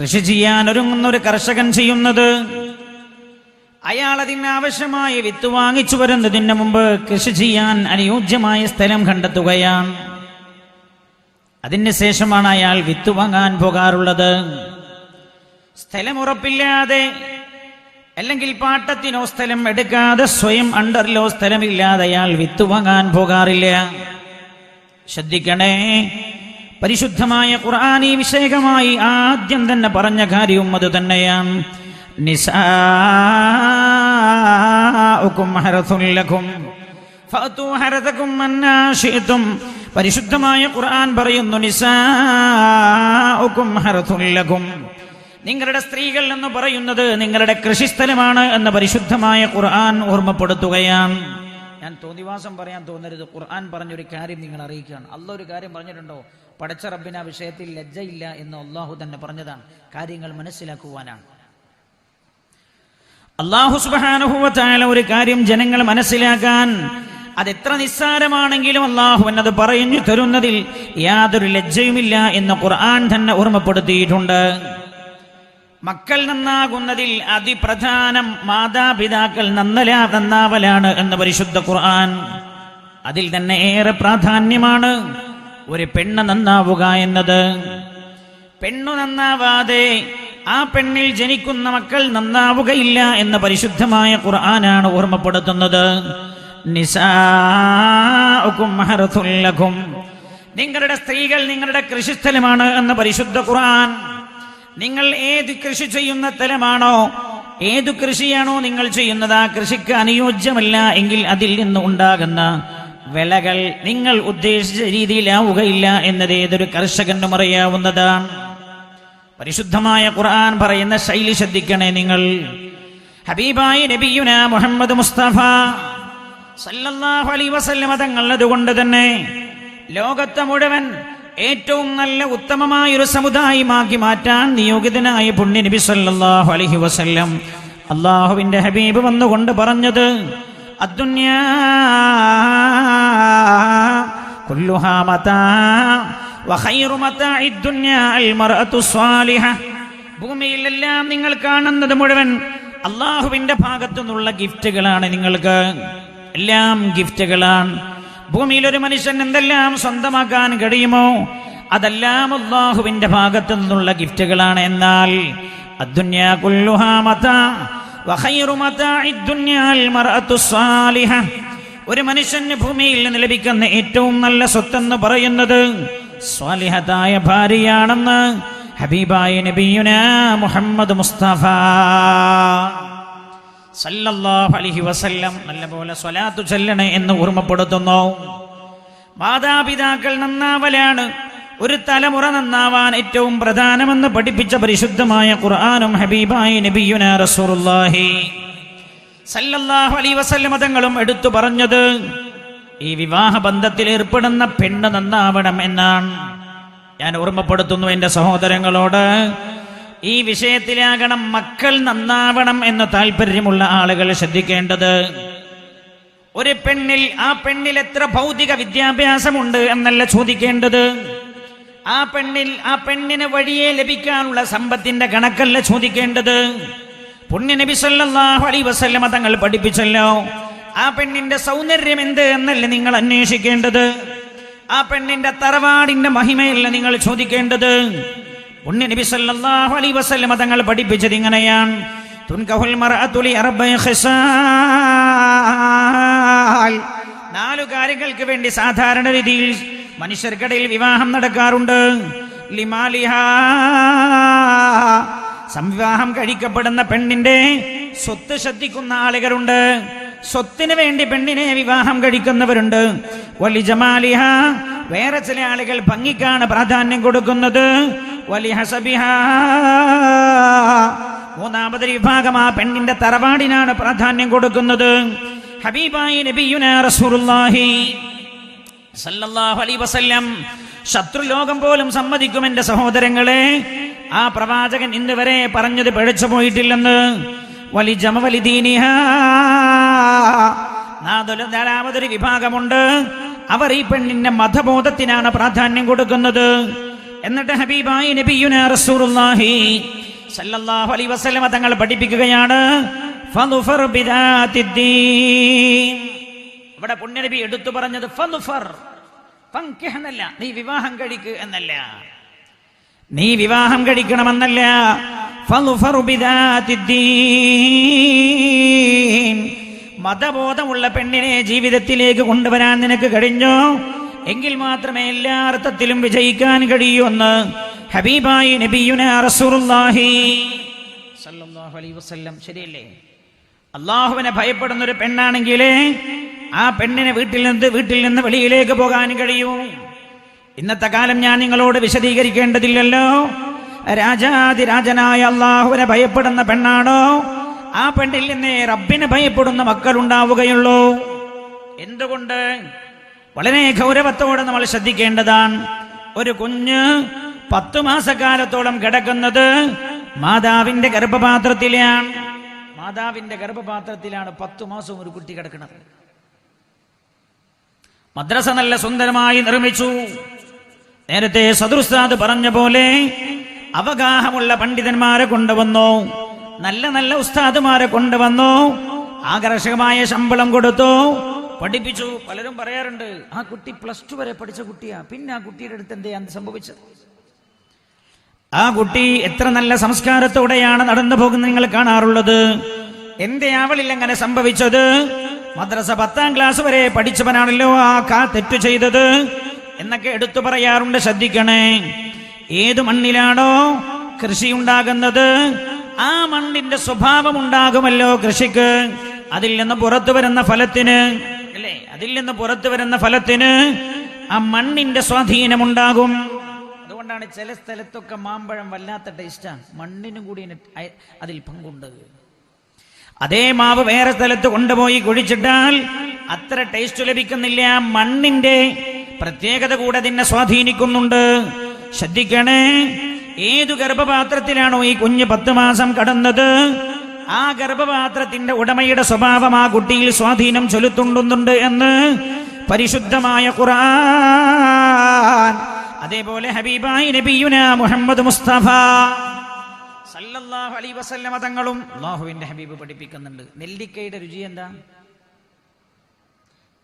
കൃഷി ചെയ്യാൻ ഒരുങ്ങുന്ന ഒരു കർഷകൻ ചെയ്യുന്നത് അയാൾ അതിന് ആവശ്യമായ വിത്ത് വാങ്ങിച്ചു വരുന്നതിന് മുമ്പ് കൃഷി ചെയ്യാൻ അനുയോജ്യമായ സ്ഥലം കണ്ടെത്തുകയാണ്. അതിന് ശേഷമാണ് അയാൾ വിത്ത് വാങ്ങാൻ പോകാറുള്ളത്. സ്ഥലമുറപ്പില്ലാതെ അല്ലെങ്കിൽ പാട്ടത്തിനോ സ്ഥലം എടുക്കാതെ സ്വയം അണ്ടറിലോ സ്ഥലമില്ലാതെ അയാൾ വിത്ത് വാങ്ങാൻ പോകാറില്ല. ശ്രദ്ധിക്കണേ പരിശുദ്ധമായ ഖുർആാനി വിഷയകമായി ആദ്യം തന്നെ പറഞ്ഞ കാര്യവും അത് തന്നെയാണ്. പരിശുദ്ധമായ ഖുർആൻ പറയുന്നു നിസാഉക്കും നിങ്ങളുടെ സ്ത്രീകൾ എന്ന് പറയുന്നത് നിങ്ങളുടെ കൃഷിസ്ഥലമാണ് എന്ന പരിശുദ്ധമായ ഖുർആൻ ഓർമ്മപ്പെടുത്തുകയാണ്. ഞാൻ തോന്നിവാസം പറയാൻ തോന്നരുത്. ഖുർആൻ പറഞ്ഞൊരു കാര്യം നിങ്ങൾ അറിയിക്കുകയാണ്. അല്ല ഒരു കാര്യം പറഞ്ഞിട്ടുണ്ടോ? പടച്ച റബ്ബിന് ആ വിഷയത്തിൽ ലജ്ജയില്ല എന്ന് അള്ളാഹു തന്നെ പറഞ്ഞതാണ്. കാര്യങ്ങൾ മനസ്സിലാക്കുവാനാണ്. അള്ളാഹു സുബാനുഭവത്തായ ഒരു കാര്യം ജനങ്ങൾ മനസ്സിലാക്കാൻ അതെത്ര നിസ്സാരമാണെങ്കിലും അള്ളാഹു എന്നത് പറയുന്നു തരുന്നതിൽ യാതൊരു ലജ്ജയുമില്ല എന്ന് ഖുർആൻ തന്നെ ഓർമ്മപ്പെടുത്തിയിട്ടുണ്ട്. മക്കൾ നന്നാകുന്നതിൽ അതിപ്രധാനം മാതാപിതാക്കൾ നന്നല നന്നാവലാണ് എന്ന് പരിശുദ്ധ ഖുർആൻ അതിൽ തന്നെ ഏറെ പ്രാധാന്യമാണ്. ഒരു പെണ്ണ് നന്നാവുക എന്നത്. പെണ്ണു നന്നാവാതെ ആ പെണ്ണിൽ ജനിക്കുന്ന മക്കൾ നന്നാവുകയില്ല എന്ന് പരിശുദ്ധമായ ഖുർആനാണ് ഓർമ്മപ്പെടുത്തുന്നത്. നിങ്ങളുടെ സ്ത്രീകൾ നിങ്ങളുടെ കൃഷിസ്ഥലമാണ് എന്ന് പരിശുദ്ധ ഖുർആൻ. നിങ്ങൾ ഏത് കൃഷി ചെയ്യുന്ന സ്ഥലമാണോ ഏതു കൃഷിയാണോ നിങ്ങൾ ചെയ്യുന്നത് ആ കൃഷിക്ക് അനുയോജ്യമല്ല എങ്കിൽ അതിൽ നിന്ന് ഉണ്ടാകുന്ന വിളകൾ നിങ്ങൾ ഉദ്ദേശിച്ച രീതിയിലാവുകയില്ല എന്നത് ഏതൊരു കർഷകനും അറിയാവുന്നതാണ്. പരിശുദ്ധമായ ഖുർആൻ പറയുന്ന ശൈലി ശ്രദ്ധിക്കണേ നിങ്ങൾ. ഹബീബായി നബിയുന മുഹമ്മദ് മുസ്തഫ സല്ലല്ലാഹു അലൈഹി വസല്ലം തങ്ങൾ അതുകൊണ്ട് തന്നെ ലോകത്തെ മുഴുവൻ ഏറ്റവും നല്ല ഉത്തമമായ ഒരു സമുദായമാക്കി മാറ്റാൻ നിയോഗിതനായ പുണ്യ നബി സല്ലല്ലാഹു അലൈഹി വസല്ലം അള്ളാഹുവിന്റെ ഹബീബ് വന്നുകൊണ്ട് പറഞ്ഞത് കുല്ലുഹാ മതാ വഖൈറു മതാഇ ദുന്യാ അൽ മർഅതു സ്വാലിഹ ഭൂമിയിലെല്ലാം നിങ്ങൾ കാണുന്നത് മുഴുവൻ അള്ളാഹുവിന്റെ ഭാഗത്തു നിന്നുള്ള ഗിഫ്റ്റുകളാണ് നിങ്ങൾക്ക്. എല്ലാം ഗിഫ്റ്റുകളാണ്. ഭൂമിയിൽ ഒരു മനുഷ്യൻ എന്തെല്ലാം സ്വന്തമാക്കാൻ കഴിയുമോ അതെല്ലാം അള്ളാഹുവിന്റെ ഭാഗത്തു നിന്നുള്ള ഗിഫ്റ്റുകളാണ്. എന്നാൽ അദ്ദുന്യ കുല്ലുഹാ ഒരു മനുഷ്യന് ഭൂമിയിൽ നിന്ന് ലഭിക്കുന്ന ഏറ്റവും നല്ല സ്വത്തെന്ന് പറയുന്നത് സ്വാലിഹതായ ഭാര്യയാണെന്ന് ഹബീബായ നബിയുന മുഹമ്മദ് മുസ്തഫ. സല്ലല്ലാഹു അലൈഹി വസല്ലം നല്ലപോലെ സ്വലാത്തു ചൊല്ലണേ എന്ന് ഓർമ്മപ്പെടുത്തുന്നു. മാതാപിതാക്കൾ നന്നാവലാണ്. ഒരു തലമുറ നന്നാവാൻ ഏറ്റവും പ്രധാനമെന്ന് പഠിപ്പിച്ച പരിശുദ്ധമായ ഖുർആാനും ഹബീബായി നബിയുന റസൂലുള്ളാഹി സല്ലല്ലാഹു അലൈഹി വസല്ല തങ്ങളും എടുത്തു പറഞ്ഞത് ഈ വിവാഹ ബന്ധത്തിൽ ഏർപ്പെടുന്ന പെണ്ണ് നന്നാവണം എന്നാണ്. ഞാൻ ഓർമ്മപ്പെടുത്തുന്നു എന്റെ സഹോദരങ്ങളോട് ഈ വിഷയത്തിലാകണം മക്കൾ നന്നാവണം എന്ന് താല്പര്യമുള്ള ആളുകൾ ശ്രദ്ധിക്കേണ്ടത്. ഒരു പെണ്ണിൽ ആ പെണ്ണിൽ എത്ര ഭൗതിക വിദ്യാഭ്യാസമുണ്ട് എന്നല്ല ചോദിക്കേണ്ടത്. ആ പെണ്ണിൽ ആ പെണ്ണിന് വഴിയെ ലഭിക്കാനുള്ള സമ്പത്തിന്റെ കണക്കല്ല ചോദിക്കേണ്ടത്. പുണ്യ നബി സല്ലല്ലാഹു അലൈഹി വസല്ലമ തങ്ങൾ പഠിപ്പിച്ചല്ലോ. ആ പെണ്ണിന്റെ സൗന്ദര്യം എന്ത് എന്നല്ല നിങ്ങൾ അന്വേഷിക്കേണ്ടത്. ആ പെണ്ണിന്റെ തറവാടിന്റെ മഹിമയല്ല നിങ്ങൾ ചോദിക്കേണ്ടത്. പുണ്യ നബി സല്ലല്ലാഹു അലൈഹി വസല്ലമ തങ്ങൾ പഠിപ്പിച്ചത് ഇങ്ങനെയാണ്. മർഅതു ലി നാലു കാര്യങ്ങൾക്ക് വേണ്ടി സാധാരണ രീതിയിൽ മനുഷ്യർക്കിടയിൽ വിവാഹം നടക്കാറുണ്ട്. ലിമാലിഹ സംവിവാഹം കഴിക്കപ്പെടുന്ന പെണ്ണിന്റെ സ്വത്ത് ശ്രദ്ധിക്കുന്ന ആളുകളുണ്ട്. സ്വത്തിന് വേണ്ടി പെണ്ണിനെ വിവാഹം കഴിക്കുന്നവരുണ്ട്. വലി ജമാലിഹ വേറെ ചില ആളുകൾ ഭംഗിക്കാണ് പ്രാധാന്യം കൊടുക്കുന്നത്. വലി ഹസബിഹ മൂന്നാമത് വിഭാഗം ആ പെണ്ണിന്റെ തറവാടിനാണ് പ്രാധാന്യം കൊടുക്കുന്നത്. ഹബീബായി നബിയുന റസൂലുള്ളാഹി സല്ലല്ലാഹു അലൈഹി വസല്ലം ശത്രുലോകം പോലും സമ്മതിക്കും എന്റെ സഹോദരങ്ങളെ. ആ പ്രവാചകൻ ഇന്ന് വരെ പറഞ്ഞത് പിഴച്ചു പോയിട്ടില്ലെന്ന്. വലി ജമവലി ദീനിഹ നാലാമതൊരു വിഭാഗമുണ്ട്. അവർ ഈ പെണ്ണിന്റെ മതബോധത്തിനാണ് പ്രാധാന്യം കൊടുക്കുന്നത്. എന്നിട്ട് ഹബീബായി നബിയുന റസൂലുള്ളാഹി സല്ലല്ലാഹു അലൈഹി വസല്ലം തങ്ങൾ പഠിപ്പിക്കുകയാണ് ഫളുഫർ ബിദാത്തിദ്ദീൻ ഇവിടെ പുണ്യനബി എടുത്തു പറഞ്ഞത് എന്നല്ല നീ വിവാഹം കഴിക്കുക എന്നല്ല. നീ വിവാഹം കഴിക്കണമെന്നല്ല. മതബോധമുള്ള പെണ്ണിനെ ജീവിതത്തിലേക്ക് കൊണ്ടുവരാൻ നിനക്ക് കഴിഞ്ഞോ? എങ്കിൽ മാത്രമേ എല്ലാ അർത്ഥത്തിലും വിജയിക്കാൻ കഴിയൂ എന്ന് ഹബീബായി സല്ലല്ലാഹു അലൈഹി വസല്ലം. ശരിയല്ലേ? അള്ളാഹുവിനെ ഭയപ്പെടുന്ന ഒരു പെണ്ണാണെങ്കിൽ ആ പെണ്ണിനെ വീട്ടിൽ നിന്ന് വീട്ടിൽ നിന്ന് വെളിയിലേക്ക് പോകാൻ കഴിയൂ. ഇന്നത്തെ കാലം ഞാൻ നിങ്ങളോട് വിശദീകരിക്കേണ്ടതില്ലല്ലോ. രാജാതിരാജനായ അള്ളാഹുവിനെ ഭയപ്പെടുന്ന പെണ്ണാണോ? ആ പെണ്ണിൽ നിന്നേ റബ്ബിനെ ഭയപ്പെടുന്ന മക്കളുണ്ടാവുകയുള്ളൂ. എന്തുകൊണ്ട്? വളരെ ഗൗരവത്തോടെ നമ്മൾ ശ്രദ്ധിക്കേണ്ടതാണ്. ഒരു കുഞ്ഞ് പത്തു മാസക്കാലത്തോളം കിടക്കുന്നത് മാതാവിന്റെ ഗർഭപാത്രത്തിലാണ്. മാതാവിന്റെ ഗർഭപാത്രത്തിലാണ് പത്തു മാസം ഒരു കുട്ടി കിടക്കുന്നത്. മദ്രസ നല്ല സുന്ദരമായി നിർമ്മിച്ചു. നേരത്തെ സദുർസാദ് പറഞ്ഞ പോലെ അവഗാഹമുള്ള പണ്ഡിതന്മാരെ കൊണ്ടുവന്നു. നല്ല നല്ല ഉസ്താദുമാരെ കൊണ്ടുവന്നു. ആകർഷകമായ ശമ്പളം കൊടുത്തു. പഠിപ്പിച്ചു. പലരും പറയാറുണ്ട് ആ കുട്ടി പ്ലസ് ടു വരെ പഠിച്ച കുട്ടിയാ. പിന്നെ ആ കുട്ടിയുടെ അടുത്ത് എന്തേ അന്ന് സംഭവിച്ചത്? ആ കുട്ടി എത്ര നല്ല സംസ്കാരത്തോടെയാണ് നടന്നു പോകുന്നത് നിങ്ങൾ കാണാറുള്ളത്? എന്തേ അവളിൽ എങ്ങനെ സംഭവിച്ചത്? മദ്രസ പത്താം ക്ലാസ് വരെ പഠിച്ചവനാണല്ലോ ആ കാ തെറ്റു ചെയ്തത്? എന്നൊക്കെ എടുത്തു പറയാറുണ്ട് ശ്രദ്ധിക്കണേ. ഏത് മണ്ണിലാണോ കൃഷി ഉണ്ടാകുന്നത് ആ മണ്ണിന്റെ സ്വഭാവം ഉണ്ടാകുമല്ലോ കൃഷിക്ക്. അതിൽ നിന്ന് പുറത്തു വരുന്ന ഫലത്തിന് അല്ലേ? അതിൽ നിന്ന് പുറത്തു വരുന്ന ഫലത്തിന് ആ മണ്ണിന്റെ സ്വാധീനമുണ്ടാകും. അതുകൊണ്ടാണ് ചില സ്ഥലത്തൊക്കെ മാമ്പഴം വല്ലാത്ത ടേസ്റ്റാണ് മണ്ണിനും കൂടി അതിൽ പങ്കുണ്ട്. അതേ മാവ് വേറെ സ്ഥലത്ത് കൊണ്ടുപോയി കുഴിച്ചിട്ടാൽ അത്ര ടേസ്റ്റ് ലഭിക്കുന്നില്ല. മണ്ണിന്റെ പ്രത്യേകത കൂടെ അതിനെ സ്വാധീനിക്കുന്നുണ്ട്. ശ്രദ്ധിക്കണേ ഏതു ഗർഭപാത്രത്തിലാണോ ഈ കുഞ്ഞ് പത്ത് മാസം കടന്നത്? ആ ഗർഭപാത്രത്തിന്റെ ഉടമയുടെ സ്വഭാവം ആ കുട്ടിയിൽ സ്വാധീനം ചെലുത്തുണ്ടുന്നുണ്ട് എന്ന് പരിശുദ്ധമായ ഖുർആൻ അതേപോലെ ഹബീബായി നബിയുന മുഹമ്മദ് മുസ്തഫ സല്ലല്ലാഹു അലൈഹി വസല്ലമ തങ്ങളും അള്ളാഹുവിന്റെ ഹബീബ് പഠിപ്പിക്കുന്നുണ്ട്. നെല്ലിക്കയുടെ രുചി എന്താ?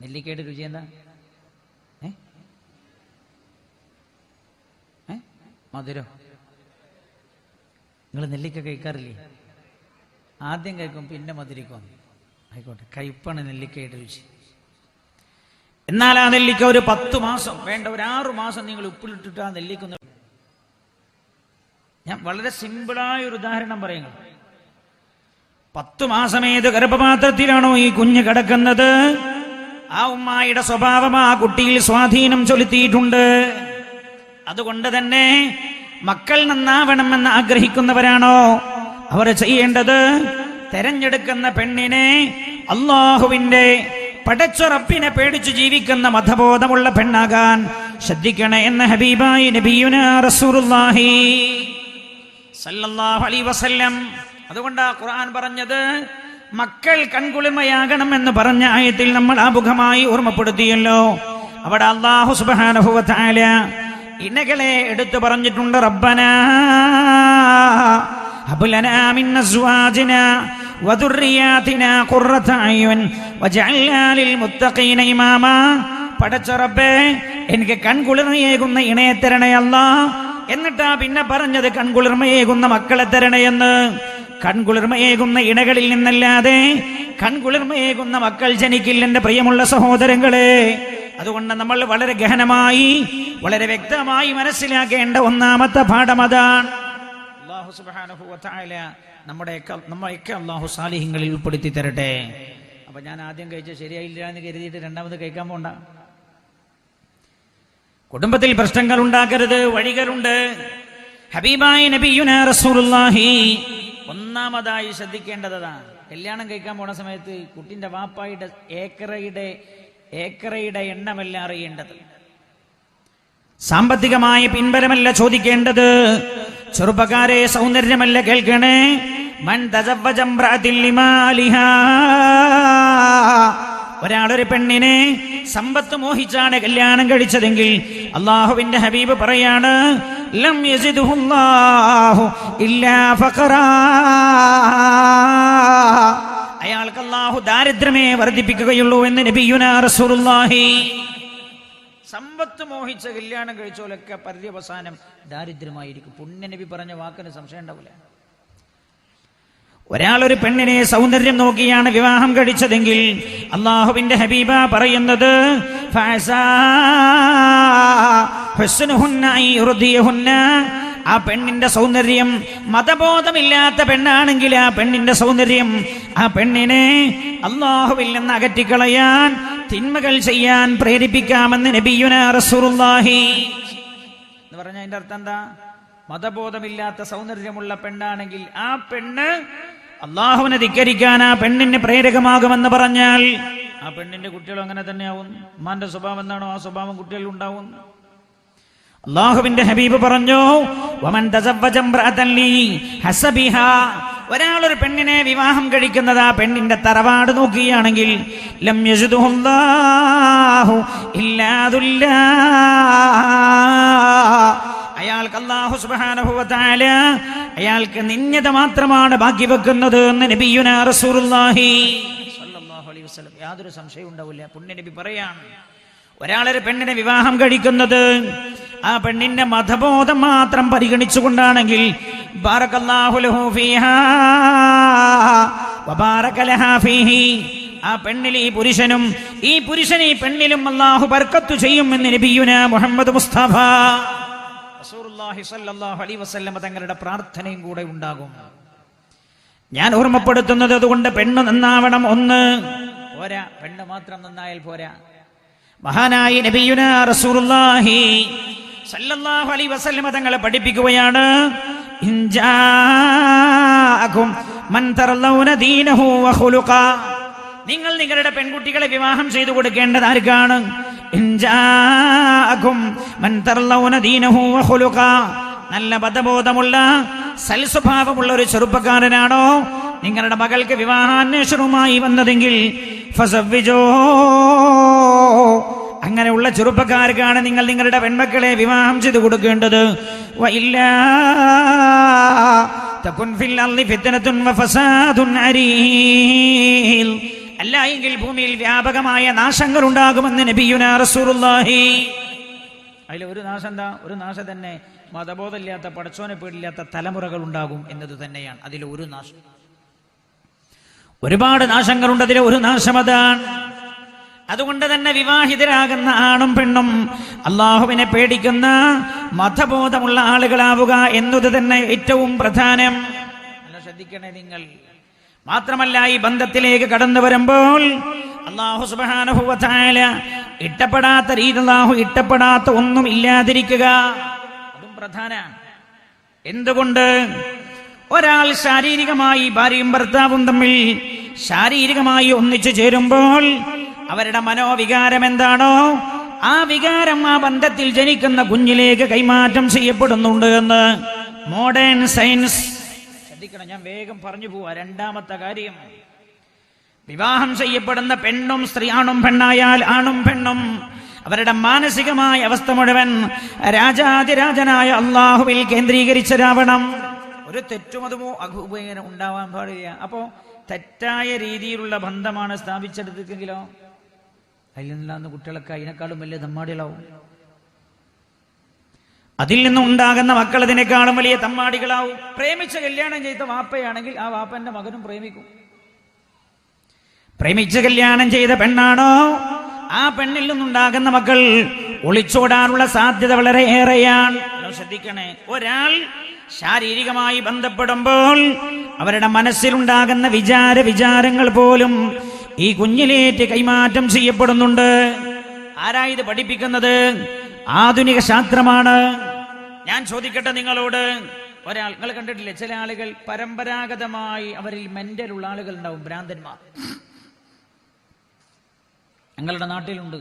നെല്ലിക്കയുടെ രുചി എന്താ? ഏ? നിങ്ങൾ നെല്ലിക്ക കഴിക്കാറില്ലേ? ആദ്യം കഴിക്കും പിന്നെ മധുരിക്കും. ആയിക്കോട്ടെ. കയ്പ്പാണ് നെല്ലിക്കയുടെ രുചി. എന്നാൽ ആ നെല്ലിക്ക ഒരു പത്ത് മാസം വേണ്ട ഒരു ആറു മാസം നിങ്ങൾ ഉപ്പിലിട്ടിട്ട് ആ നെല്ലിക്ക ഞാൻ വളരെ സിമ്പിളായ ഒരു ഉദാഹരണം പറയുന്നു. പത്തു മാസം ഏത് ഗർഭപാത്രത്തിലാണോ ഈ കുഞ്ഞ് കിടക്കുന്നത്? ആ ഉമ്മായുടെ സ്വഭാവം ആ കുട്ടിയിൽ സ്വാധീനം ചൊലുത്തിയിട്ടുണ്ട്. അതുകൊണ്ട് തന്നെ മക്കൾ നന്നാവണമെന്ന് ആഗ്രഹിക്കുന്നവരാണോ? അവർ ചെയ്യേണ്ടത് തെരഞ്ഞെടുക്കുന്ന പെണ്ണിനെ അള്ളാഹുവിന്റെ പടച്ചുറപ്പിനെ പേടിച്ചു ജീവിക്കുന്ന മതബോധമുള്ള പെണ്ണാകാൻ ശ്രദ്ധിക്കണേ എന്ന ഹബീബായി നബിയുന റസൂലുള്ളാഹി. സല്ലല്ലാഹു അലൈഹി വസല്ലം. അതുകൊണ്ടാ ഖുർആൻ പറഞ്ഞത് മക്കൾ കൺകുളിമയാകണം എന്ന് പറഞ്ഞ ആയത്തിൽ നമ്മൾ ആമുഖമായി ഓർമ്മപ്പെടുത്തിയല്ലോ. അവിടെ അള്ളാഹു തആല ഇണകളെ എടുത്തു പറഞ്ഞിട്ടുണ്ട് റബ്ബന ഹബ് ലനാ മിൻ അസ്വാജിനാ വദുർരിയാതിനാ ഖുർറത അയ്യുൻ വജഅൽനാ ലിൽ മുത്തഖീന ഇമാമാ. പടച്ച റബ്ബേ എനിക്ക് കൺകുളിർമയേകുന്ന ഇണയെ തരണേ അല്ലാ എന്നിട്ടാ പിന്നെ പറഞ്ഞത് കൺകുളിർമയേകുന്ന മക്കളെ തരണയെന്ന്. കൺകുളിർമയേകുന്ന ഇണകളിൽ നിന്നല്ലാതെ കൺകുളിർമയേകുന്ന മക്കൾ ജനിക്കില്ല എന്റെ പ്രിയമുള്ള സഹോദരങ്ങളെ. അതുകൊണ്ട് നമ്മൾ വളരെ ഗഹനമായി വളരെ വ്യക്തമായി മനസ്സിലാക്കേണ്ട ഒന്നാമത്തെ പാഠം അതാണ്. വ തആല നമ്മുടെയൊക്കെ അള്ളാഹു സാലിഹിങ്ങളിൽ ഉൾപ്പെടുത്തി തരട്ടെ. അപ്പൊ ഞാൻ ആദ്യം കഴിച്ച ശരിയായില്ല എന്ന് കരുതിയിട്ട് രണ്ടാമത് കഴിക്കാൻ പോണ്ട. കുടുംബത്തിൽ പ്രശ്നങ്ങൾ ഉണ്ടാക്കരുത് വഴികളുണ്ട്. ഹബീബായി നബിയുന റസൂലുള്ളാഹി. ഒന്നാമതായി ശ്രദ്ധിക്കേണ്ടതാണ് കല്യാണം കഴിക്കാൻ പോണ സമയത്ത് കുട്ടിന്റെ വാപ്പായുടെ ഏക്കറയുടെ ഏക്കറയുടെ എണ്ണമല്ല അറിയേണ്ടത്. സാമ്പത്തികമായ പിൻബലമല്ല ചോദിക്കേണ്ടത്. ചെറുപ്പക്കാരെ സൗന്ദര്യമല്ല കേൾക്കണേ. മൻ. ഒരാളൊരു പെണ്ണിനെ സമ്പത്ത് മോഹിച്ചാണ് കല്യാണം കഴിച്ചതെങ്കിൽ അള്ളാഹുവിന്റെ ഹബീബ് പറയാണ് ലം ഇല്ലാ അയാൾക്ക് അല്ലാഹു ദാരിദ്ര്യമേ വർദ്ധിപ്പിക്കുകയുള്ളൂ എന്ന് നബിയുനാ റസൂലുള്ളാഹി. സമ്പത്ത് മോഹിച്ച കല്യാണം കഴിച്ചോലൊക്കെ പര്യവസാനം ദാരിദ്ര്യമായിരിക്കും. പുണ്യനബി പറഞ്ഞ വാക്കിന് സംശയം ഉണ്ടാവില്ല. ഒരാൾ ഒരു പെണ്ണിനെ സൗന്ദര്യം നോക്കിയാണ് വിവാഹം കഴിച്ചതെങ്കിൽ അള്ളാഹുവിന്റെ ഹബീബ പറയുന്നത് ആ പെണ്ണിന്റെ സൗന്ദര്യം മതബോധമില്ലാത്ത പെണ്ണാണെങ്കിൽ ആ പെണ്ണിന്റെ സൗന്ദര്യം ആ പെണ്ണിനെ അള്ളാഹുവിൽ നിന്ന് അകറ്റിക്കളയാൻ തിന്മകൾ ചെയ്യാൻ പ്രേരിപ്പിക്കാമെന്ന് നബിയുന റസൂലുള്ളാഹി. എന്ന് പറഞ്ഞ അതിന്റെ അർത്ഥം എന്താ? മതബോധമില്ലാത്ത സൗന്ദര്യമുള്ള പെണ്ണാണെങ്കിൽ ആ പെണ്ണ് അള്ളാഹുവിനെ ധിക്കരിക്കാൻ ആ പെണ്ണിന് പ്രേരകമാകുമെന്ന് പറഞ്ഞാൽ ആ പെണ്ണിന്റെ കുട്ടികൾ അങ്ങനെ തന്നെയാവും. ഉമ്മാന്റെ സ്വഭാവം എന്താണോ ആ സ്വഭാവം കുട്ടികളിൽ ഉണ്ടാവും. അള്ളാഹുവിന്റെ ഹബീബ് പറഞ്ഞു വമൻ ഒരാൾ ഒരു പെണ്ണിനെ വിവാഹം കഴിക്കുന്നത് ആ പെണ്ണിന്റെ തറവാട് നോക്കുകയാണെങ്കിൽ ലം യജ്ദുഹുല്ലാഹു ഇല്ലാ ദുല്ലാ അയാൾക്ക് വ തആല അയാൾക്ക് നിന്യത മാത്രമാണ് ബാക്കി വെക്കുന്നത് എന്ന് നബിയുന സ്വല്ലല്ലാഹു അലൈഹി വസല്ലം. യാതൊരു സംശയവും ഉണ്ടാവില്ല. പുണ്യ നബി പറയാണ് ഒരാളൊരു പെണ്ണിനെ വിവാഹം കഴിക്കുന്നത് ആ പെണ്ണിന്റെ മതബോധം മാത്രം പരിഗണിച്ചുകൊണ്ടാണെങ്കിൽ ആ പെണ്ണിൽ ഈ പുരുഷനും ഈ പുരുഷൻ ഈ പെണ്ണിലും അല്ലാഹു ബർക്കത്ത് ചെയ്യുമെന്ന് നബിയുന മുഹമ്മദ് മുസ്തഫ. അലൈഹി വസല്ലമ തങ്ങളുടെ പ്രാർത്ഥനയും കൂടെ ഉണ്ടാകും. ഞാൻ ഓർമ്മപ്പെടുത്തുന്നത് അതുകൊണ്ട് പെണ്ണ് നന്നാവണം ഒന്ന്. പോരാ പെണ്ണ് മാത്രം നന്നായാൽ പോരാ. മഹാനായി നബിയുന റസൂലുള്ളാഹി സല്ലല്ലാഹു അലൈഹി വസല്ലമ തങ്ങളെ പഠിപ്പിക്കുകയാണ്. നിങ്ങൾ നിങ്ങളുടെ പെൺകുട്ടികളെ വിവാഹം ചെയ്തു കൊടുക്കേണ്ടത് ആർക്കാണ്? നല്ല ബദ്ധബോധമുള്ള സൽസ്വഭാവമുള്ള ഒരു ചെറുപ്പക്കാരനാണോ? നിങ്ങളുടെ മകൾക്ക് വിവാഹാന്വേഷണവുമായി വന്നതെങ്കിൽ അങ്ങനെയുള്ള ചെറുപ്പക്കാർക്കാണ് നിങ്ങൾ നിങ്ങളുടെ പെൺമക്കളെ വിവാഹം ചെയ്തു കൊടുക്കേണ്ടത്. വഇല്ല അല്ല എങ്കിൽ ഭൂമിയിൽ വ്യാപകമായ നാശങ്ങൾ ഉണ്ടാകുമെന്ന് നബിയുന റസൂലുള്ളാഹി. അതിൽ ഒരു നാശം എന്താ ഒരു നാശം തന്നെ മതബോധമില്ലാത്ത പടച്ചോനെ പേടില്ലാത്ത തലമുറകൾ ഉണ്ടാകും എന്നത് തന്നെയാണ് അതിൽ ഒരു നാശം. ഒരുപാട് നാശങ്ങളുണ്ട് അതിലെ ഒരു നാശം അതാണ്. അതുകൊണ്ട് തന്നെ വിവാഹിതരാകുന്ന ആണും പെണ്ണും അള്ളാഹുവിനെ പേടിക്കുന്ന മതബോധമുള്ള ആളുകളാവുക എന്നത് തന്നെ ഏറ്റവും പ്രധാനം. ശ്രദ്ധിക്കണേ നിങ്ങൾ. മാത്രമല്ല ഈ ബന്ധത്തിലേക്ക് കടന്നു വരുമ്പോൾ അള്ളാഹു സുബാനുഭവത്തായ ഇട്ടപ്പെടാത്ത രീതി അള്ളാഹു ഇട്ടപ്പെടാത്ത ഒന്നും ഇല്ലാതിരിക്കുക. അതും പ്രധാന. എന്തുകൊണ്ട്? ഒരാൾ ശാരീരികമായി ഭാര്യയും ഭർത്താവും തമ്മിൽ ശാരീരികമായി ഒന്നിച്ചു ചേരുമ്പോൾ അവരുടെ മനോവികാരം എന്താണോ ആ വികാരം ആ ബന്ധത്തിൽ ജനിക്കുന്ന കുഞ്ഞിലേക്ക് കൈമാറ്റം ചെയ്യപ്പെടുന്നുണ്ട് എന്ന് മോഡേൺ സയൻസ് ശ്രദ്ധിക്കണം. ഞാൻ വേഗം പറഞ്ഞു പോവാ. രണ്ടാമത്തെ കാര്യം. വിവാഹം ചെയ്യപ്പെടുന്ന പെണ്ണും സ്ത്രീ ആണും പെണ്ണായാൽ ആണും പെണ്ണും. അവരുടെ മാനസികമായ അവസ്ഥ മുഴുവൻ രാജാതിരാജനായ അള്ളാഹുവിൽ കേന്ദ്രീകരിച്ചരാവണം ഒരു തെറ്റും അതുമോ അഘൂപേന ഉണ്ടാവാൻ പാടില്ല. അപ്പോ തെറ്റായ രീതിയിലുള്ള ബന്ധമാണ് സ്ഥാപിച്ചെടുത്തെങ്കിലോ അതിൽ നിന്നാന്ന് കുട്ടികളൊക്കെ അതിനേക്കാളും വലിയ തമ്മാടികളാവും അതിൽ നിന്നും ഉണ്ടാകുന്ന മക്കൾ അതിനേക്കാളും വലിയ തമ്മാടികളാവും. പ്രേമിച്ച കല്യാണം ചെയ്ത വാപ്പയാണെങ്കിൽ ആ വാപ്പന്റെ മകനും പ്രേമിക്കും. പ്രേമിച്ച് കല്യാണം ചെയ്ത പെണ്ണാണോ? ആ പെണ്ണിൽ നിന്നുണ്ടാകുന്ന മക്കൾ ഒളിച്ചോടാനുള്ള സാധ്യത വളരെ ഏറെയാണ്. ശ്രദ്ധിക്കണേ. ഒരാൾ ശാരീരികമായി ബന്ധപ്പെടുമ്പോൾ അവരുടെ മനസ്സിലുണ്ടാകുന്ന വിചാര വിചാരങ്ങൾ പോലും ഈ കുഞ്ഞിലേറ്റ് കൈമാറ്റം ചെയ്യപ്പെടുന്നുണ്ട്. ആരാ ഇത് പഠിപ്പിക്കുന്നത്? ആധുനിക ശാസ്ത്രമാണ്. ഞാൻ ചോദിക്കട്ടെ നിങ്ങളോട് ഒരാൾ നിങ്ങൾ കണ്ടിട്ടില്ലേ? ചില ആളുകൾ പരമ്പരാഗതമായി അവരിൽ മെന്റലുള്ള ആളുകൾ ഉണ്ടാവും ഭ്രാന്തന്മാർ. ഞങ്ങളുടെ നാട്ടിലുണ്ട്.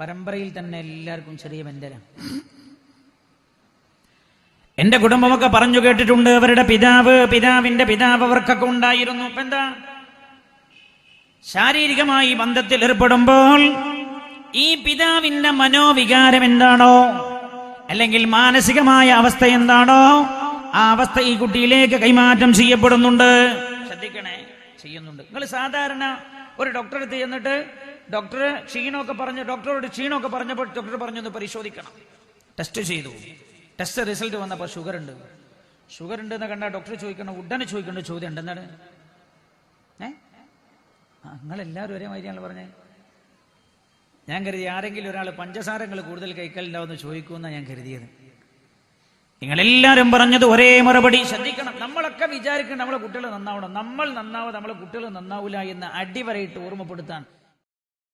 പരമ്പരയിൽ തന്നെ എല്ലാവർക്കും ചെറിയ മെന്റലാണ് എന്റെ കുടുംബമൊക്കെ പറഞ്ഞു കേട്ടിട്ടുണ്ട് അവരുടെ പിതാവ് പിതാവിന്റെ പിതാവ് അവർക്കൊക്കെ ഉണ്ടായിരുന്നു. എന്താ? ശാരീരികമായി ബന്ധത്തിൽ ഏർപ്പെടുമ്പോൾ ഈ പിതാവിന്റെ മനോവികാരം എന്താണോ? അല്ലെങ്കിൽ മാനസികമായ അവസ്ഥ എന്താണോ? ആ അവസ്ഥ ഈ കുട്ടിയിലേക്ക് കൈമാറ്റം ചെയ്യപ്പെടുന്നുണ്ട്. ശ്രദ്ധിക്കണേ ചെയ്യുന്നുണ്ട്. നിങ്ങൾ സാധാരണ ഒരു ഡോക്ടറെ ചെന്നിട്ട് ഡോക്ടർ ക്ഷീണമൊക്കെ പറഞ്ഞ് ഡോക്ടറോട് ക്ഷീണമൊക്കെ പറഞ്ഞപ്പോൾ ഡോക്ടർ പറഞ്ഞൊന്ന് പരിശോധിക്കണം. ടെസ്റ്റ് ചെയ്തു. ടെസ്റ്റ് റിസൾട്ട് വന്നപ്പോൾ ഷുഗർ ഉണ്ട്. ഷുഗർ ഉണ്ട് എന്ന് കണ്ടാൽ ഡോക്ടർ ചോദിക്കണം ഉടനെ ചോദിക്കേണ്ട ചോദ്യം ഉണ്ട് എന്താണ്? ഏ? നിങ്ങളെല്ലാവരും ഒരേ മാതിരിയാണല്ലോ പറഞ്ഞത് ഞാൻ കരുതി ആരെങ്കിലും ഒരാൾ പഞ്ചസാരങ്ങൾ കൂടുതൽ കൈക്കലുണ്ടാവുമെന്ന് ചോദിക്കുമെന്നാണ് ഞാൻ കരുതിയത്. നിങ്ങളെല്ലാവരും പറഞ്ഞത് ഒരേ മറുപടി. ശ്രദ്ധിക്കണം. നമ്മളൊക്കെ വിചാരിക്കണം നമ്മളെ കുട്ടികൾ നന്നാവണം. നമ്മൾ നന്നാവാതെ നമ്മളെ കുട്ടികൾ നന്നാവില്ല എന്ന് അടിവരയിട്ട് ഓർമ്മപ്പെടുത്താൻ.